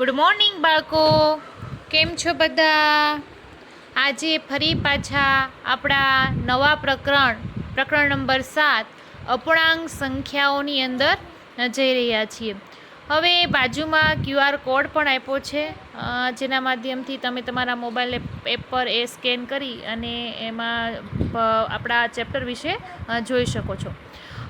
Good morning બાળકો. કેમ છો બધા? આજે ફરી પાછા આપણા નવા પ્રકરણ પ્રકરણ નંબર સાત, અપૂર્ણાંક સંખ્યાઓની અંદર જઈ રહ્યા છીએ. હવે બાજુમાં ક્યુઆર કોડ પણ આપ્યો છે. જેના માધ્યમથી તમે તમારા મોબાઈલ એપ પર એ સ્કેન કરી અને એમાં આપણા ચેપ્ટર વિશે જોઈ શકો છો.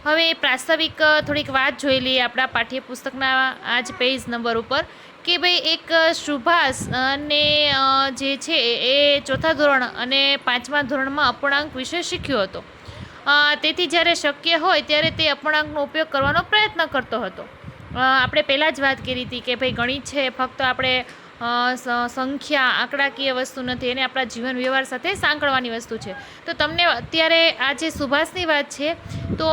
હવે પ્રાસ્તાવિક, થોડીક વાત જોઈ લઈએ આપણા પાઠ્યપુસ્તકના આ જ પેજ નંબર ઉપર. કે ભાઈ એક સુભાષ અને જે છે એ ચોથા ધોરણ અને પાંચમા ધોરણમાં અપૂર્ણાંક વિશે શીખ્યો હતો. તેથી જ્યારે શક્ય હોય ત્યારે તે અપૂર્ણાંકનો ઉપયોગ કરવાનો પ્રયત્ન કરતો હતો. આપણે પહેલાં જ વાત કરી હતી કે ભાઈ ગણિત છે, ફક્ત આપણે સંખ્યા, આંકડાકીય વસ્તુ નથી. એને આપણા જીવન વ્યવહાર સાથે સાંકળવાની વસ્તુ છે. તો તમને અત્યારે આ જે સુભાષની વાત છે, તો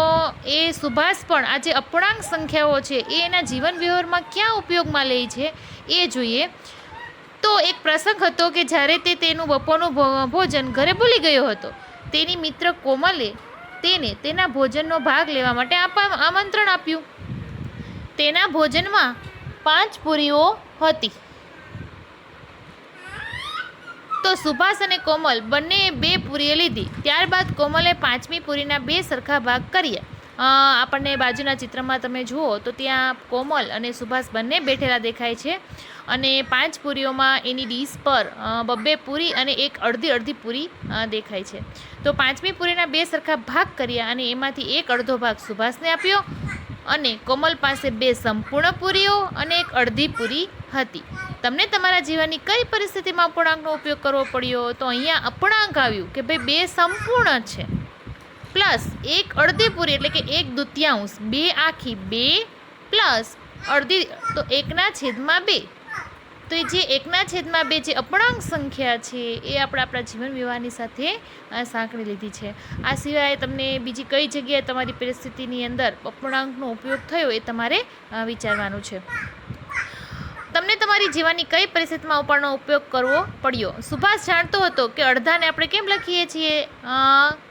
એ સુભાષ પણ આ જે અપૂર્ણાંક સંખ્યાઓ છે, એ એના જીવન વ્યવહારમાં ક્યાં ઉપયોગમાં લે છે, એ જોઈએ. તો એક પ્રસંગ હતો કે જ્યારે તે તેનું બપોરનું ભોજન ઘરે ભૂલી ગયો હતો, તેની મિત્ર કોમલે તેને તેના ભોજનનો ભાગ લેવા માટે આમંત્રણ આપ્યું. તેના ભોજનમાં પાંચ પૂરીઓ હતી. તો સુભાષ અને કોમલ બંને બે પૂરીએ લીધી. ત્યારબાદ કોમલે પાંચમી પૂરીના બે સરખા ભાગ કર્યા આપણને બાજુના ચિત્રમાં તમે જુઓ તો ત્યાં કોમલ અને સુભાષ બંને બેઠેલા દેખાય છે અને પાંચ પૂરીઓમાં એની ડીશ પર બબ્બે પૂરી અને એક અડધી અડધી પૂરી દેખાય છે. તો પાંચમી પૂરીના બે સરખા ભાગ કર્યા અને એમાંથી એક અડધો ભાગ સુભાષને આપ્યો અને કોમલ પાસે બે સંપૂર્ણ પૂરીઓ અને એક અડધી પૂરી હતી. તમને તમારા જીવનની કઈ પરિસ્થિતિમાં અપૂર્ણાંકનો ઉપયોગ કરવો પડ્યો? તો અહીંયા અપૂર્ણાંક આવ્યું કે ભાઈ બે સંપૂર્ણ છે. પ્લસ એક અડધી પૂરી એટલે કે એક દુત્યાંશ. બે આખી બે પ્લસ અડધી, તો એકના છેદમાં બે. તો એ જે એકના છેદમાં બે જે અપૂર્ણાંક સંખ્યા છે, એ આપણે આપણા જીવન વ્યવહારની સાથે સાંકળી લીધી છે. આ સિવાય તમને બીજી કઈ જગ્યાએ તમારી પરિસ્થિતિની અંદર અપૂર્ણાંકનો ઉપયોગ થયો એ તમારે વિચારવાનું છે. તમને તમારી જીવનની કઈ પરિસ્થિતિમાં ઉપરનો ઉપયોગ કરવો પડ્યો? સુભાષ જાણતો હતો કે અડધાને આપણે કેમ લખીએ છીએ?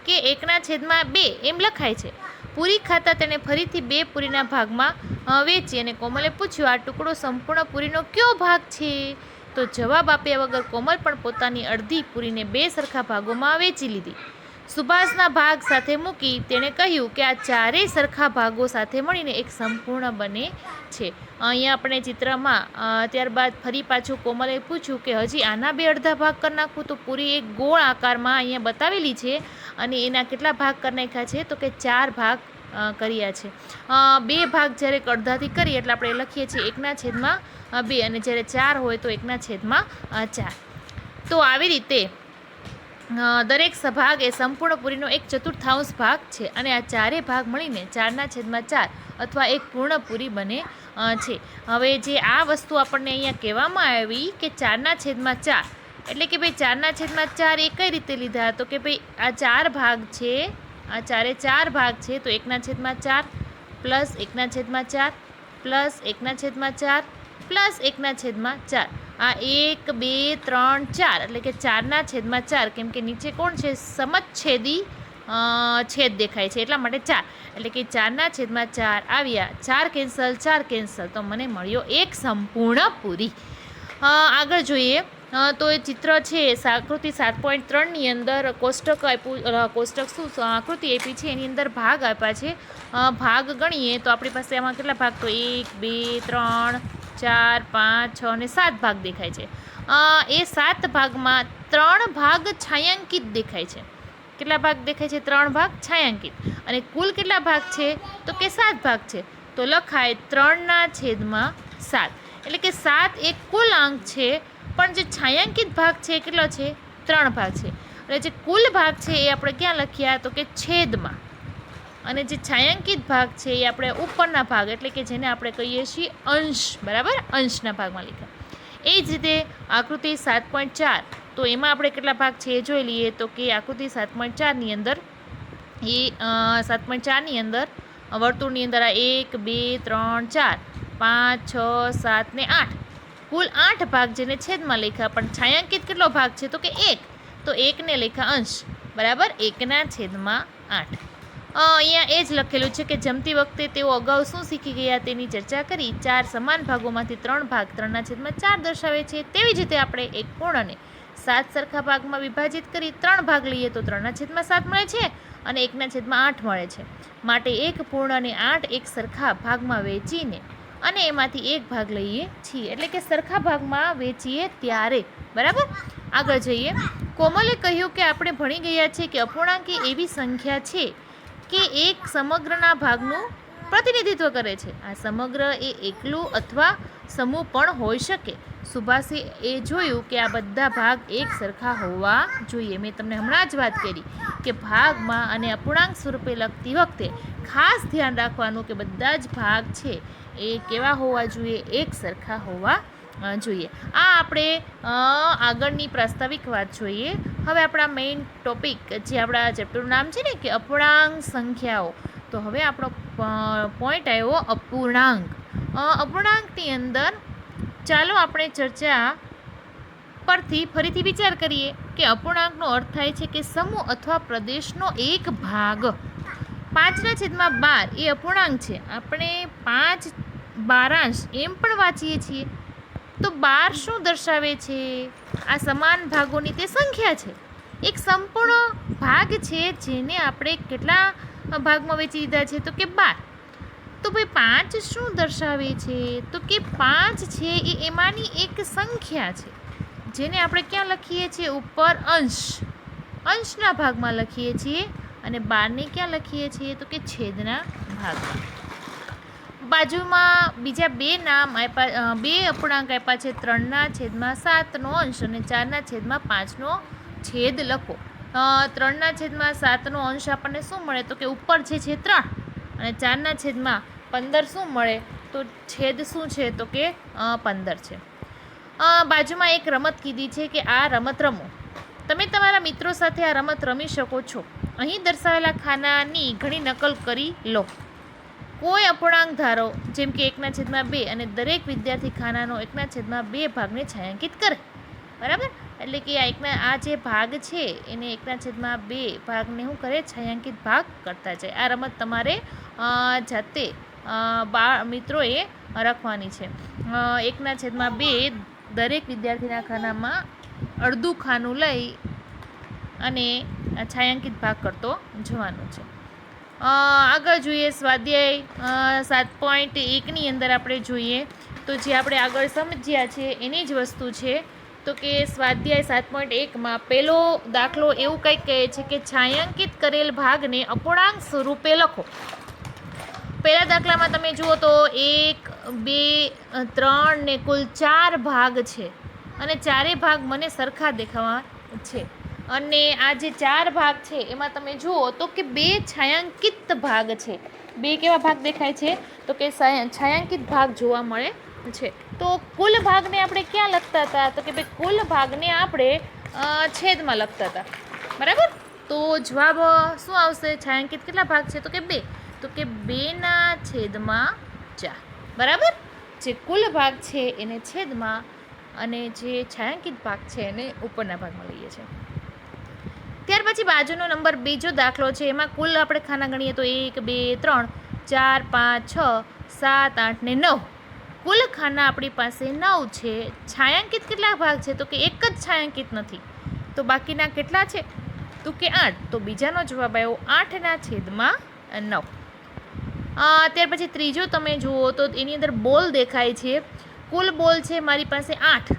કે એકના છેદમાં બે એમ લખાય છે. પૂરી ખાતા તેણે ફરીથી બે પૂરીના ભાગમાં વેચી અને કોમલે પૂછ્યું, આ ટુકડો સંપૂર્ણ પૂરીનો કયો ભાગ છે? તો જવાબ આપ્યા વગર કોમલ પણ પોતાની અડધી પૂરીને બે સરખા ભાગોમાં વેચી લીધી. સુભાષના ભાગ સાથે મૂકી તેણે કહ્યું કે આ ચારેય સરખા ભાગો સાથે મળીને એક સંપૂર્ણ બને છે. અહીંયા આપણે ચિત્રમાં ત્યારબાદ ફરી પાછું કોમલે પૂછ્યું કે હજી આના બે અડધા ભાગ કરી નાખું તો પૂરી એક ગોળ આકારમાં અહીંયા બતાવેલી છે અને એના કેટલા ભાગ કરી નાખ્યા છે તો કે ચાર ભાગ કર્યા છે. બે ભાગ જ્યારે અડધાથી કરીએ એટલે આપણે લખીએ છીએ એકના છેદમાં બે અને જ્યારે ચાર હોય તો એકના છેદમાં ચાર. તો આવી રીતે દરેક સભાગ એ સંપૂર્ણ પૂરીનો એક ચતુર્થાંશ ભાગ છે અને આ ચારે ભાગ મળીને ચારના છેદમાં ચાર અથવા એક પૂર્ણ પૂરી બને છે. હવે જે આ વસ્તુ આપણને અહીંયા કહેવામાં આવી કે ચારના છેદમાં ચાર, એટલે કે ભાઈ ચારના છેદમાં ચાર એ કઈ રીતે લીધા? તો કે ભાઈ આ ચાર ભાગ છે, આ ચારે ચાર ભાગ છે, તો એકના છેદમાં ચાર પ્લસ એકના છેદમાં ચાર પ્લસ એકના છેદમાં ચાર પ્લસ એકના છેદમાં ચાર. આ એક, બે, ત્રણ, ચાર, એટલે કે ચારના છેદમાં ચાર, કેમ કે નીચે કોણ છે? સમછેદી છેદ દેખાય છે, એટલા માટે ચાર. એટલે કે ચારના છેદમાં ચાર આવ્યા, ચાર કેન્સલ ચાર કેન્સલ. તો મને મળ્યો એક સંપૂર્ણ પૂરી આગળ જોઈએ. તો એ ચિત્ર છે, આકૃતિ સાત પોઈન્ટ ત્રણની અંદર કોષ્ટક આપ્યું કોષ્ટક શું? આકૃતિ આપી છે, એની અંદર ભાગ આપ્યા છે. ભાગ ગણીએ તો આપણી પાસે આમાં કેટલા ભાગ? તો એક, બે, ત્રણ ચાર, પાંચ, છ અને સાત ભાગ દેખાય છે. એ સાત ભાગમાં ત્રણ ભાગ છાંયાંકિત દેખાય છે. કેટલા ભાગ દેખાય છે? ત્રણ ભાગ છાંયાંકિત. અને કુલ કેટલા ભાગ છે? તો કે સાત ભાગ છે. તો લખાય ત્રણના છેદમાં સાત. એટલે કે સાત એક કુલ અંક છે, પણ જે છાંયાંકિત ભાગ છે કેટલો છે? ત્રણ ભાગ છે. અને જે કુલ ભાગ છે એ આપણે ક્યાં લખ્યા? તો કે છેદમાં. અને જે છાંયાંકિત ભાગ છે એ આપણે ઉપરના ભાગ, એટલે કે જેને આપણે કહીએ છીએ અંશ, બરાબર? અંશના ભાગમાં લખ્યા એ જ રીતે આકૃતિ સાત પોઈન્ટ ચાર, તો એમાં આપણે કેટલા ભાગ છે એ જોઈ લઈએ તો કે આકૃતિ સાત પોઈન્ટ ચારની અંદર, એ સાત પોઈન્ટ ચારની અંદર વર્તુળની અંદર આ એક, બે, ત્રણ, ચાર, પાંચ, છ, સાત ને આઠ. કુલ આઠ ભાગ જેને છેદમાં લખ્યા, પણ છાંયાંકિત કેટલો ભાગ છે તો કે એક? તો એકને લખ્યા અંશ, બરાબર? એકના છેદમાં આઠ. અહીંયા એ જ લખેલું છે કે જમતી વખતે તેઓ અગાઉ શું શીખી ગયા તેની ચર્ચા કરી ચાર સમાન ભાગોમાંથી ત્રણ ભાગ ત્રણના છેદમાં ચાર દર્શાવે છે. તેવી જ રીતે આપણે એક પૂર્ણને સાત સરખા ભાગમાં વિભાજિત કરી ત્રણ ભાગ લઈએ તો ત્રણના છેદમાં સાત મળે છે અને એકના છેદમાં આઠ મળે છે. માટે એક પૂર્ણને આઠ એક સરખા ભાગમાં વેચીને અને એમાંથી એક ભાગ લઈએ છીએ. એટલે કે સરખા ભાગમાં વેચીએ ત્યારે. બરાબર? આગળ જઈએ. કોમલે કહ્યું કે આપણે ભણી ગયા છે કે અપૂર્ણાંક એવી સંખ્યા છે કે એક સમગ્રના ભાગનું પ્રતિનિધિત્વ કરે છે. આ સમગ્ર એ એકલું અથવા સમૂહ પણ હોઈ શકે. સુભાષે એ જોયું કે આ બધા ભાગ એક સરખા હોવા જોઈએ. મેં તમને હમણાં જ વાત કરી કે ભાગમાં અને અપૂર્ણાંક સ્વરૂપે લખતી વખતે ખાસ ધ્યાન રાખવાનું કે બધા જ ભાગ છે એ કેવા હોવા જોઈએ? એક સરખા હોવા જોઈએ. આ આપણે આગળની પ્રાસ્તાવિક વાત જોઈએ. હવે આપણા મેઇન ટોપિક જે આપણા ચેપ્ટરનું નામ છે ને કે અપૂર્ણાંક સંખ્યાઓ. તો હવે આપણો પોઈન્ટ આવ્યો અપૂર્ણાંક. અપૂર્ણાંકની અંદર ચાલો આપણે ચર્ચા પરથી ફરીથી વિચાર કરીએ કે અપૂર્ણાંકનો અર્થ થાય છે કે સમૂહ અથવા પ્રદેશનો એક ભાગ. પાંચના છેદમાં બાર એ અપૂર્ણાંક છે. આપણે પાંચ બારાંશ એમ પણ વાંચીએ છીએ. તો બાર શું દર્શાવે છે? આ સમાન ભાગોની તે સંખ્યા છે. એક સંપૂર્ણ ભાગ છે જેને આપણે કેટલા ભાગમાં વેચી દીધા છે? તો કે બાર. તો ભાઈ પાંચ શું દર્શાવે છે? તો કે પાંચ છે એ એમાંની એક સંખ્યા છે, જેને આપણે ક્યાં લખીએ છીએ? ઉપર અંશ. અંશના ભાગમાં લખીએ છીએ અને બારને ક્યાં લખીએ છીએ? તો કે છેદના ભાગમાં. બાજુમાં બીજા બે નામ આપ્યા બે અપૂર્ણાંક આપ્યા છે. ત્રણના છેદમાં સાતનો અંશ અને ચારના છેદમાં પાંચનો છેદ લખો. ત્રણના છેદમાં સાતનો અંશ આપણને શું મળે? તો કે ઉપર છે છે ત્રણ અને ચારના છેદમાં પંદર શું મળે? તો છેદ શું છે? તો કે પંદર છે. બાજુમાં એક રમત કીધી છે કે આ રમત રમો. તમે તમારા મિત્રો સાથે આ રમત રમી શકો છો. અહીં દર્શાવેલા ખાનાની ઘણી નકલ કરી લો. કોઈ અપૂર્ણાંક ધારો, જેમ કે એકના છેદમાં બે અને દરેક વિદ્યાર્થી ખાનાનો એકના છેદમાં બે ભાગને છાંયાંકિત કરે. બરાબર? એટલે કે આ એકના, આ જે ભાગ છે, એને એકના છેદમાં બે ભાગને શું કરે? છાંયાંકિત ભાગ કરતા જાય. આ રમત તમારે જાતે બા, મિત્રોએ રાખવાની છે. એકના છેદમાં બે દરેક વિદ્યાર્થીના ખાનામાં અડધું ખાનું લઈ અને છાંયાંકિત ભાગ કરતો જવાનું છે. આગળ જોઈએ સ્વાધ્યાય સાત પોઈન્ટ એકની અંદર આપણે જોઈએ. તો જે આપણે આગળ સમજ્યા છે, એની જ વસ્તુ છે, તો કે સ્વાધ્યાય સાત પોઈન્ટ એકમાં પહેલો દાખલો એવું કંઈક કહે છે કે છાંયાંકિત કરેલ ભાગને અપૂર્ણાંક સ્વરૂપે લખો. પહેલા દાખલામાં તમે જુઓ તો એક, બે, ત્રણ ને કુલ ચાર ભાગ છે. અને ચારે ભાગ મને સરખા દેખાવા છે. અને આ જે ચાર ભાગ છે, એમાં તમે જુઓ તો કે બે છાંયાંકિત ભાગ છે. બે કેવા ભાગ દેખાય છે? તો કે છાયાંકિત ભાગ જોવા મળે છે. તો કુલ ભાગને આપણે ક્યાં લખતા હતા? તો કે ભાઈ કુલ ભાગને આપણે છેદમાં લખતા હતા. બરાબર? તો જવાબ શું આવશે? છાંયાંકિત કેટલા ભાગ છે? તો કે બે. તો કે બેના છેદમાં ચાર. બરાબર? જે કુલ ભાગ છે, એને છેદમાં અને જે છાંયાંકિત ભાગ છે, એને ઉપરના ભાગમાં લઈએ છીએ. ત્યાર પછી બાજુનો નંબર બીજો દાખલો છે. એમાં કુલ આપણે ખાના ગણીએ તો એક, બે, ત્રણ, ચાર, પાંચ, છ, સાત, આઠ ને નવ. કુલ ખાના આપણી પાસે નવ છે. છાંયાંકિત કેટલા ભાગ છે? તો કે એક જ છાંયાંકિત નથી. તો બાકીના કેટલા છે? તો કે આઠ. તો બીજાનો જવાબ આવ્યો આઠના છેદમાં નવ. ત્યાર પછી ત્રીજો તમે જુઓ તો એની અંદર બોલ દેખાય છે. કુલ બોલ છે મારી પાસે આઠ.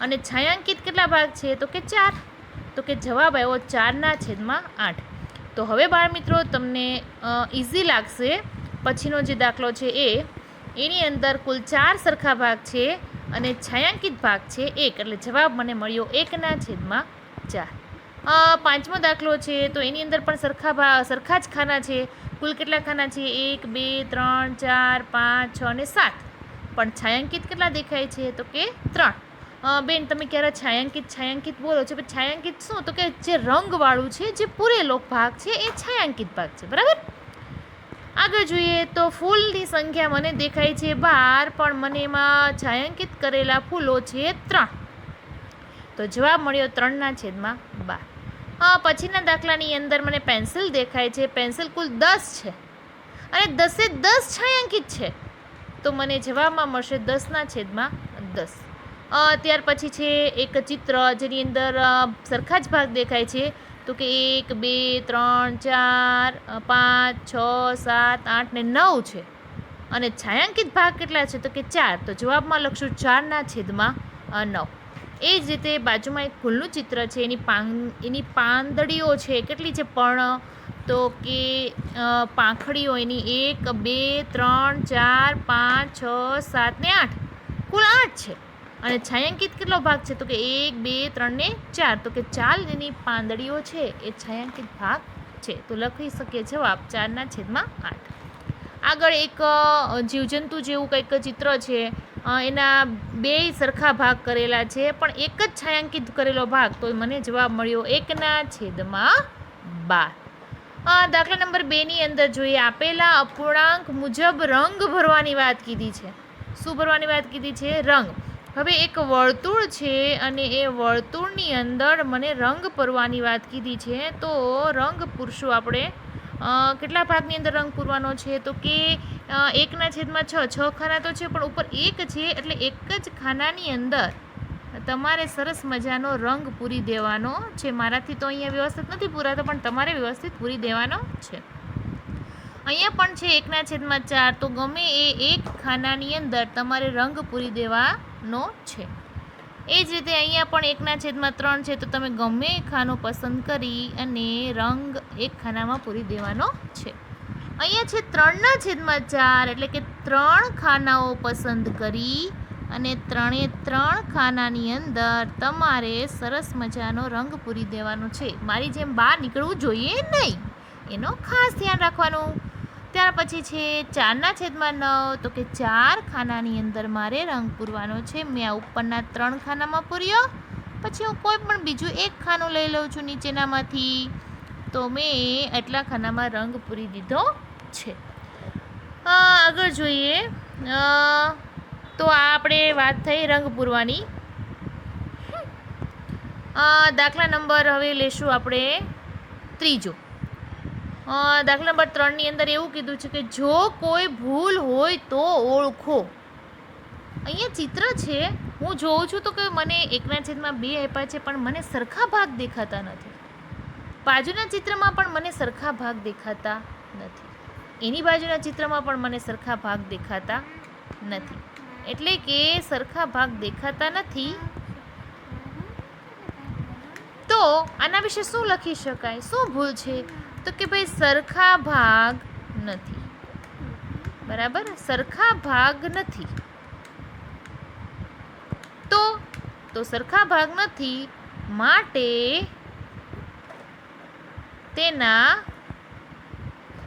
અને છાંયાંકિત કેટલા ભાગ છે? તો કે ચાર. તો કે જવાબ આવ્યો ચારના છેદમાં આઠ. તો હવે બાળ મિત્રો તમને ઇઝી લાગશે. પછીનો જે દાખલો છે એ, એની અંદર કુલ ચાર સરખા ભાગ છે અને છાયાંકિત ભાગ છે એક. એટલે જવાબ મને મળ્યો એકના છેદમાં ચાર. પાંચમો દાખલો છે તો એની અંદર પણ સરખા ભાગ સરખા જ ખાના છે. કુલ કેટલા ખાના છે? એક, બે, ત્રણ, ચાર, પાંચ, છ અને સાત. પણ છાયાંકિત કેટલા દેખાય છે? તો કે ત્રણ. બેન, તમે ક્યારે છાંયાંકિત છાંયાંકિત બોલો છો? પણ છાંયાંકિત શું? તો કે જે રંગવાળું છે, જે પૂરેલો ભાગ છે, એ છાંયાંકિત ભાગ છે, બરાબર? આગળ જોઈએ તો ફૂલની સંખ્યા મને દેખાય છે બાર, પણ મને એમાં છાંયાંકિત કરેલા ફૂલો છે ત્રણ. તો જવાબ મળ્યો ત્રણના છેદમાં બાર. પછીના દાખલાની અંદર મને પેન્સિલ દેખાય છે. પેન્સિલ કુલ દસ છે. અને દસે દસ છાંયાંકિત છે. તો મને જવાબમાં મળશે દસના છેદમાં દસ. ત્યાર પછી છે એક ચિત્ર જેની અંદર સરખા જ ભાગ દેખાય છે. તો કે એક, બે, ત્રણ, ચાર પાંચ, છ, સાત, આઠ ને નવ છે. અને છાંયાંકિત ભાગ કેટલા છે? તો કે ચાર. તો જવાબમાં લખશું ચારના છેદમાં નવ. એ જ રીતે બાજુમાં એક ફૂલનું ચિત્ર છે. એની પાન એની પાંદડીઓ છે. કેટલી છે? પણ તો કે પાંખડીઓ. એની એક, બે, ત્રણ, ચાર, પાંચ, છ, સાત ને આઠ. કુલ આઠ છે. અને છાંયાંકિત કેટલો ભાગ છે? તો કે એક, બે, ત્રણ ને ચાર. તો કે ચાર એની પાંદડીઓ છે, એ છાંયાંકિત ભાગ છે. તો લખી શકીએ જવાબ ચારના છેદમાં આઠ. આગળ એક જીવજંતુ જેવું કંઈક ચિત્ર છે. એના બે સરખા ભાગ કરેલા છે, પણ એક જ છાંયાંકિત કરેલો ભાગ. તો મને જવાબ મળ્યો એકના છેદમાં બાર. દાખલા નંબર બેની અંદર જોઈએ, આપેલા અપૂર્ણાંક મુજબ રંગ ભરવાની વાત કીધી છે. શું ભરવાની વાત કીધી છે? રંગ. હવે એક વર્તુળ છે અને એ વર્તુળની અંદર મને રંગ પૂરવાની વાત કીધી છે. તો રંગ પૂરશું આપણે. કેટલા ભાગની અંદર રંગ પૂરવાનો છે? તો કે એકના છેદમાં છ. છ ખાના તો છે, પણ ઉપર એક છે એટલે એક જ ખાનાની અંદર તમારે સરસ મજાનો રંગ પૂરી દેવાનો છે. મારાથી તો અહીંયા વ્યવસ્થિત નથી પૂરાતો, પણ તમારે વ્યવસ્થિત પૂરી દેવાનો છે. અહીંયા પણ છે એકના છેદમાં ચાર. તો ગમે એ એક ખાનાની અંદર તમારે રંગ પૂરી દેવાનો છે. એ જ રીતે અહીંયા પણ એકના છેદમાં ત્રણ છે, તો તમે ગમે એ ખાનો પસંદ કરી અને રંગ એક ખાનામાં પૂરી દેવાનો છે. અહીંયા છે ત્રણના છેદમાં ચાર, એટલે કે ત્રણ ખાનાઓ પસંદ કરી અને ત્રણે ત્રણ ખાનાની અંદર તમારે સરસ મજાનો રંગ પૂરી દેવાનો છે. મારી જેમ બહાર નીકળવું જોઈએ નહીં. એનો ખાસ ધ્યાન રાખવાનું. ત્યાર પછી છે ચારના છેદમાં નવ. તો કે ચાર ખાનાની અંદર મારે રંગ પૂરવાનો છે. મેં આ ઉપરના ત્રણ ખાનામાં પૂર્યો. પછી હું કોઈ પણ બીજું એક ખાનું લઈ લઉં છું નીચેનામાંથી. તો મેં એટલા ખાનામાં રંગ પૂરી દીધો છે. આગળ જોઈએ. તો આ આપણે વાત થઈ રંગ પૂરવાની. દાખલા નંબર હવે લેશું આપણે ત્રીજો. દાખલા નંબર ત્રણની અંદર એવું કીધું છે કે જો કોઈ ભૂલ હોય તો ઓળખો. અહીંયા ચિત્ર છે, હું જોઉં છું તો કે મને એકના છેદમાં બે આપ્યા છે, પણ મને સરખા ભાગ દેખાતા નથી. બાજુના ચિત્રમાં પણ મને સરખા ભાગ દેખાતા નથી. એની બાજુના ચિત્રમાં પણ મને સરખા ભાગ દેખાતા નથી. એટલે કે સરખા ભાગ દેખાતા નથી. તો આના વિશે શું લખી શકાય? શું ભૂલ છે? તો કે ભાઈ સરખા ભાગ નથી. બરાબર? સરખા ભાગ નથી. તો તો સરખા ભાગ નથી માટે તેના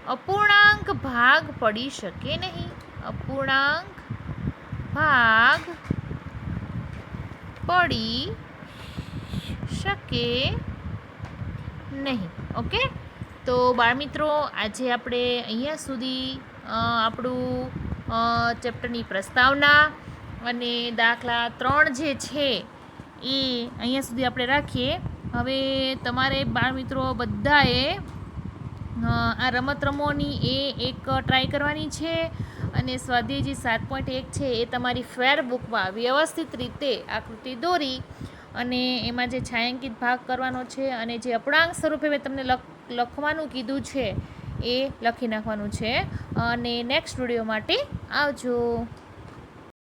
અપૂર્ણાંક ભાગ પડી શકે નહીં. અપૂર્ણાંક ભાગ પડી શકે નહીં. ઓકે? તો બાળમિત્રો આજે આપણે અહીંયા સુધી આપણું ચેપ્ટરની પ્રસ્તાવના અને દાખલા ત્રણ જે છે એ અહીંયા સુધી આપણે રાખીએ. હવે તમારે બાળમિત્રો બધાએ આ રમત રમોની એ એક ટ્રાય કરવાની છે અને સ્વાધ્યાયજી સાત પોઈન્ટ એક છે એ તમારી ફેર બુકમાં વ્યવસ્થિત રીતે આકૃતિ દોરી અને એમાં જે છાંયાંકિત ભાગ કરવાનો છે અને જે અપૂર્ણાંક સ્વરૂપે મેં તમને લખ લખવાનું કીધું છે એ લખી નાખવાનું છે. અને નેક્સ્ટ વીડિયો માટે આવજો.